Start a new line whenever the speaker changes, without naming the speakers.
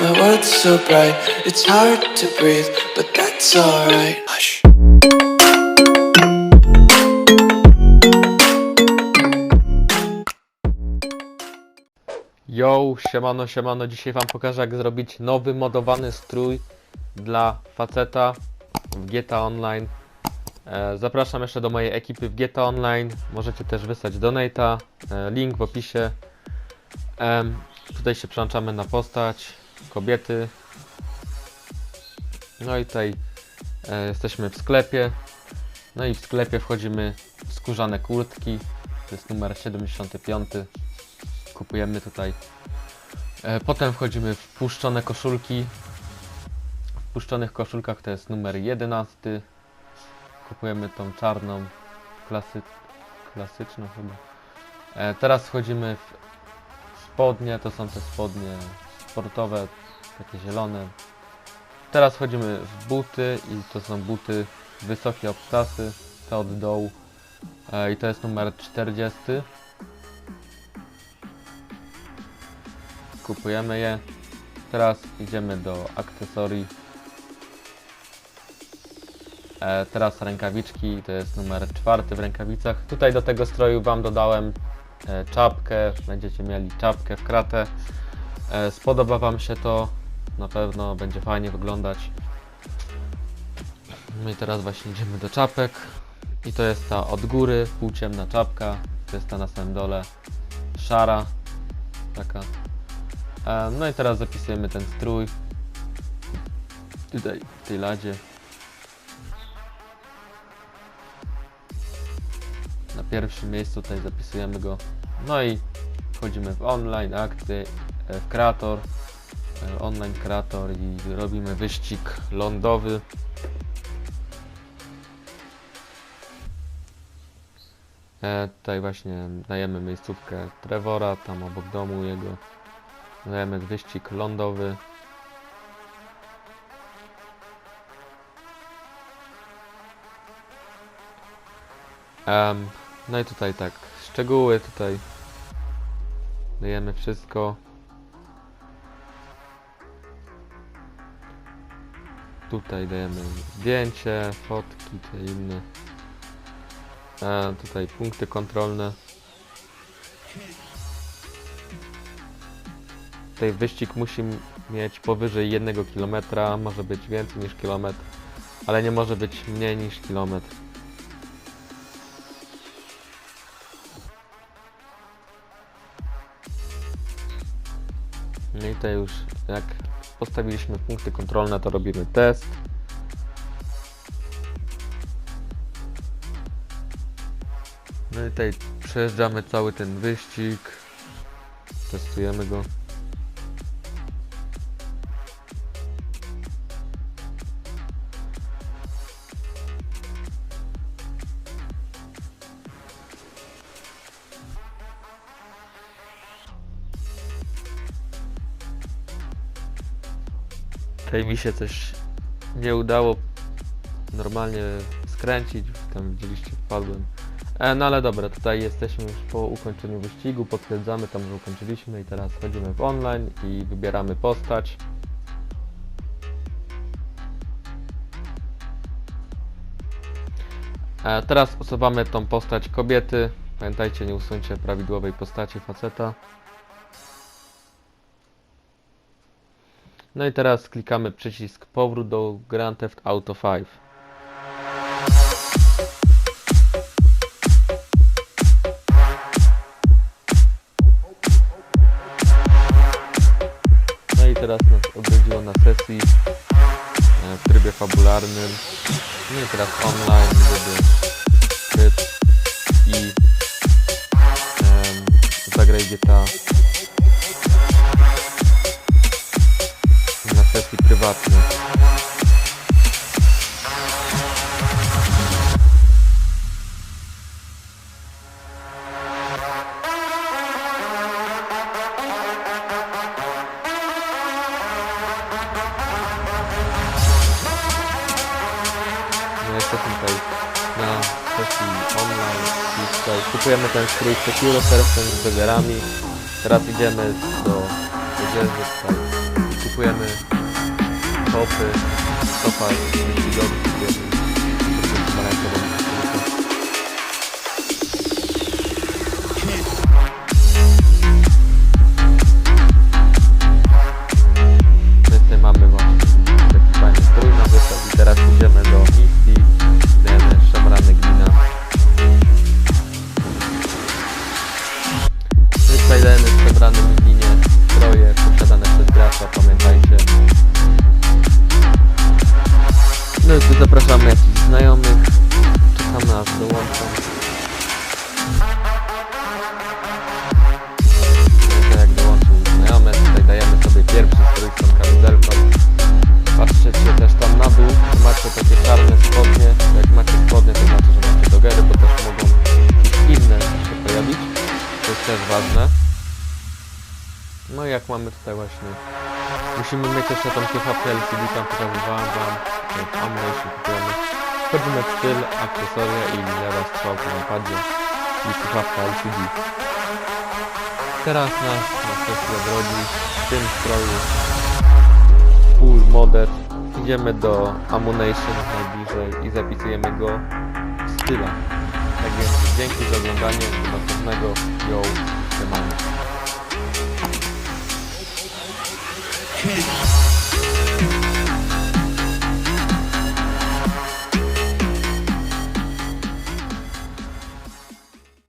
My world's so bright, it's hard to breathe, but that's alright. Hush.
Yo, siemano, siemano, dzisiaj wam pokażę jak zrobić nowy modowany strój dla faceta w GTA Online. E, zapraszam jeszcze do mojej ekipy w GTA Online, możecie też wysłać donata, e, link w opisie. Tutaj się przełączamy na postać, kobiety. No i tutaj e, jesteśmy w sklepie. No i w sklepie wchodzimy w skórzane kurtki, to jest numer 75 kupujemy tutaj. E, Potem wchodzimy w puszczone koszulki. W puszczonych koszulkach to jest numer 11. Kupujemy tą czarną, klasy, klasyczną chyba. E, Teraz wchodzimy w spodnie, to są te spodnie sportowe, takie zielone. Teraz wchodzimy w buty i to są buty wysokie obcasy, te od dołu. E, I to jest numer 40. kupujemy je. Teraz idziemy do akcesorii. E, teraz rękawiczki, to jest numer czwarty w rękawicach. Tutaj do tego stroju Wam dodałem e, czapkę, będziecie mieli czapkę w kratę. E, spodoba Wam się to, na pewno będzie fajnie wyglądać. No i teraz właśnie idziemy do czapek. I to jest ta od góry, półciemna czapka, to jest ta na samym dole, szara, taka E, No i teraz zapisujemy ten strój. Tutaj, w tej ladzie. Na pierwszym miejscu tutaj zapisujemy go. No i wchodzimy w online, akcje, kreator, e, online kreator i robimy wyścig lądowy. E, tutaj właśnie dajemy miejscówkę Trevora, tam obok domu jego. Dajemy wyścig lądowy. No i tutaj tak, szczegóły tutaj. Dajemy wszystko. Tutaj dajemy zdjęcie, fotki, te inne. E, tutaj punkty kontrolne. Tutaj wyścig musi mieć powyżej 1 km, może być więcej niż kilometr, ale nie może być mniej niż kilometr. No i tutaj już jak postawiliśmy punkty kontrolne, to robimy test. No i tutaj przejeżdżamy cały ten wyścig. Testujemy go. Tutaj mi się coś nie udało normalnie skręcić, tam widzieliście wpadłem. E, no ale dobra, tutaj jesteśmy już po ukończeniu wyścigu, potwierdzamy tam, że ukończyliśmy i teraz wchodzimy w online i wybieramy postać. E, teraz usuwamy tą postać kobiety. Pamiętajcie, nie usuńcie prawidłowej postaci faceta. No i teraz klikamy przycisk powrót do Grand Theft Auto 5. No i teraz nas odrodziło na sesji e, w trybie fabularnym. No i teraz online, żeby Jesteśmy tutaj na sesji online i tutaj kupujemy ten strój Securo teraz z zegarami. Teraz idziemy do odzieży tutaj. kupujemy topy, topa wyścigowy kupujemy. Kupujemy pomarańczową dajemy szemranym glinie stroje posiadane przez gracza, pamiętajcie. No i tu zapraszamy jakichś znajomych. Czekamy aż dołączą. To jak dołączył znajomy, tutaj dajemy sobie pierwszy strój z tą kamizelką. Patrzcie się też tam na dół, macie takie czarne spodnie. Jak macie spodnie, to znaczy, że macie dogery, bo też mogą inne się pojawić. To jest też ważne. Jak mamy tutaj właśnie. Musimy mieć jeszcze tą słuchawkę LCD, tam pokazywałem wam jak ammunition kupujemy. Wchodzimy styl, akcesoria i lewa strzałka na padzie. I słuchawka LCD Teraz nas na sesję drogi w tym stroju. Full modet idziemy do Ammunition najbliżej i zapisujemy go w stylach. Tak więc dzięki za oglądanie, do następnego, yo, siemano